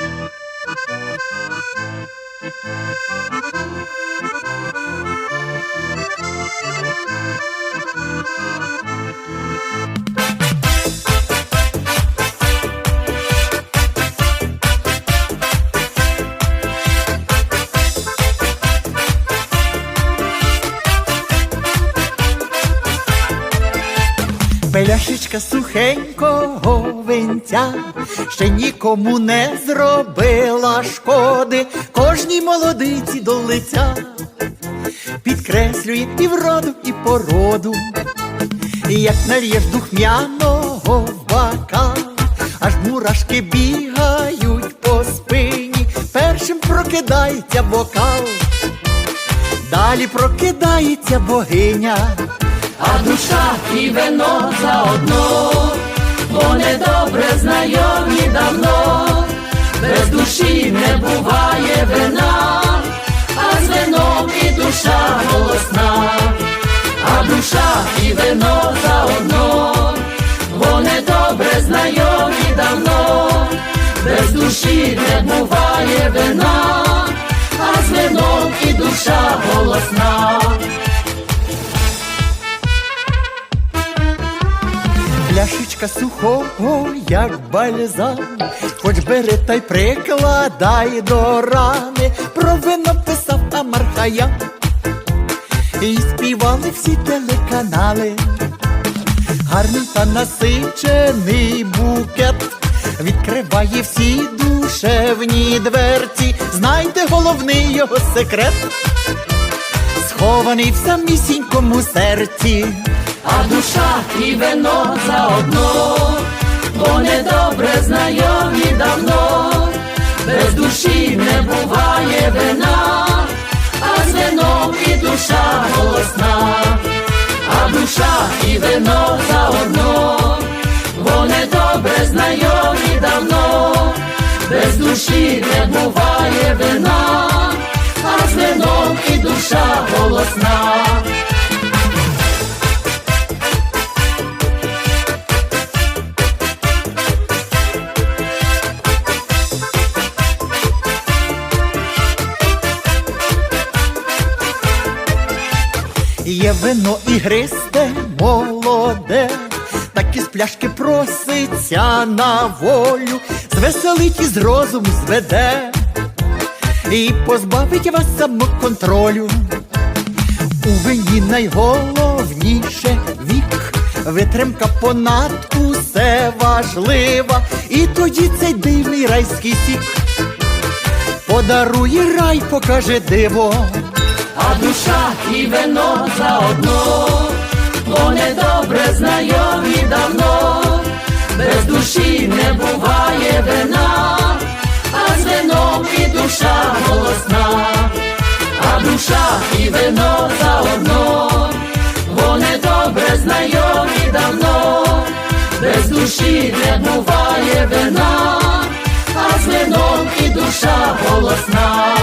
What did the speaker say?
Thank you. Пляшечка сухенького винця ще нікому не зробила шкоди, кожній молодиці до лиця підкреслює і вроду, і породу, і як нальєш духмяного в бокал, аж мурашки бігають по спині, першим прокидається бокал, далі прокидається богиня. А душа і вино заодно, бо недобре знайомі давно, без душі не буває вина, а з вином і душа голосна, а душа і вино заодно, бо недобре знайомі давно, без душі не буває вина, а з вином і душа голосна. Пляшечка сухого, як бальзам, хоч бери та й прикладай до рани, про вино писав Амархая, і співали всі телеканали, гарний та насичений букет, відкриває всі душевні дверці, знайте головний його секрет, схований в самісінькому серці. а душа і вино заодно, бо недобре знайомі давно, без душі не буває вина, а з вином і душа голосна, а душа і вино заодно, бо недобре знайомі давно, без душі не буває вина, а з вином і душа голосна. Є вино ігристе, молоде, так із пляшки проситься на волю, звеселить і з розуму зведе, і позбавить вас самоконтролю. Найголовніше. Вік, витримка понад усе важлива, і тоді цей дивний райський сік. Подарує рай, покаже диво. а душа і вино заодно, бо недобре знайомі давно, без душі не буває душа і вино заодно, бо недобре знайомі давно, без душі не буває вина, а з вином і душа голосна.